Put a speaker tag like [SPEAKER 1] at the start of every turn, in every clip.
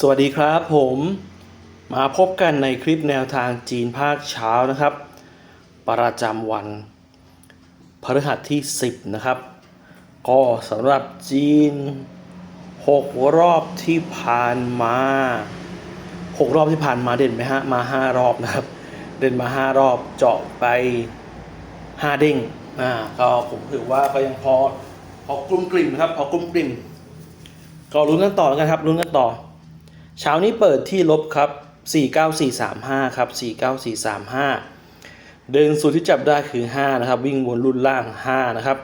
[SPEAKER 1] สวัสดีครับผมมาพบกันในคลิปแนวทางจีนภาคเช้านะครับ ประจำวันพฤหัสที่ 10 นะครับ ก็สำหรับจีน 6 รอบที่ผ่านมา 6 รอบที่ผ่านมาเด่นไหมฮะมา 5 รอบนะครับ เด่นมา 5 รอบเจาะไป 5 เด้งอ่าก็ผมถือว่าก็ยังพอพอกลุ่มกลิ่มนะครับพอกลุ่มกลิ่มก็ลุ้นกันต่อแล้วกันครับลุ้นกันต่อ เช้านี้เปิดที่ลบครับ 49435 ครับ 49435 เดินสูตรที่จับได้คือ 5 นะครับ วิ่งวนรุ่นล่าง 5 นะครับ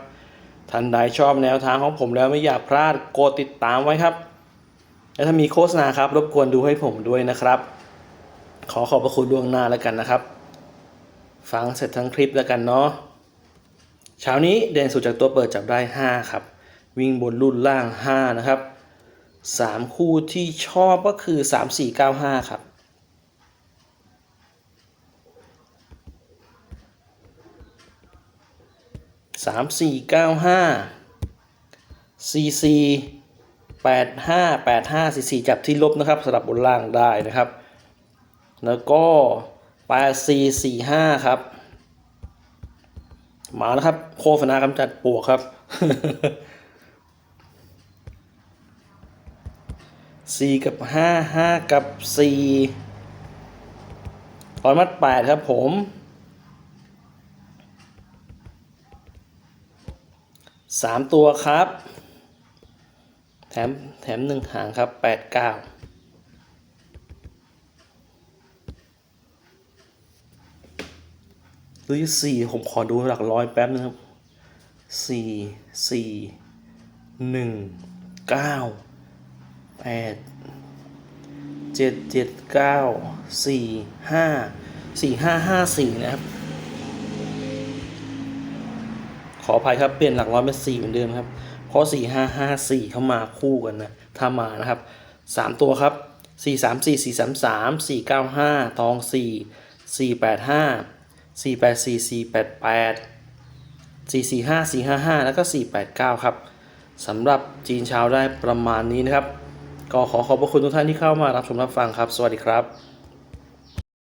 [SPEAKER 1] ท่านใดชอบแนวทางของผมแล้วไม่อยากพลาดกดติดตามไว้ครับ และถ้ามีโฆษณาครับ รบกวนดูให้ผมด้วยนะครับ ขอขอบพระคุณล่วงหน้าแล้วกันนะครับ ฟังเสร็จทั้งคลิปแล้วกันเนาะเช้านี้เด่นสุดจากตัวเปิดจับได้ 5 ครับ วิ่งบนรุ่นล่าง 5 นะครับ สามคู่ที่ชอบก็คือสามสี่เก้าห้าครับ สามสี่เก้าห้าสี่สี่แปดห้าแปดห้าสี่สี่จับที่ลบนะครับสลับบนล่างได้นะครับ แล้วก็แปดสี่สี่ห้าครับ มาแล้วครับ โคฟนากำจัดปวกครับ สี่กับห้าห้ากับสี่ร้อยมัดแปดครับผมสามตัวครับ แถมแถมหนึ่งหางครับแปดเก้าหรือสี่ผมขอดูหลักร้อยแป๊บนึงครับสี่สี่หนึ่งเก้า แปดเจ็ดเจ็ดเก้าสี่ห้าสี่ห้าห้าสี่นะครับ ขออภัยครับเปลี่ยนหลักร้อยเป็นสี่เหมือนเดิมครับ เพราะสี่ห้าห้าสี่เข้ามาคู่กันนะ ถ้ามานะครับสามตัวครับสี่สามสี่สี่สามสามสี่เก้าห้าตองสี่สี่แปดห้าสี่แปดสี่สี่แปดแปดสี่สี่ห้าสี่ห้าห้าแล้วก็สี่แปดเก้าครับสำหรับจีนช้าได้ประมาณนี้นะครับ ก็ขอขอบพระคุณทุกท่านที่เข้ามารับชมรับฟังครับ สวัสดีครับ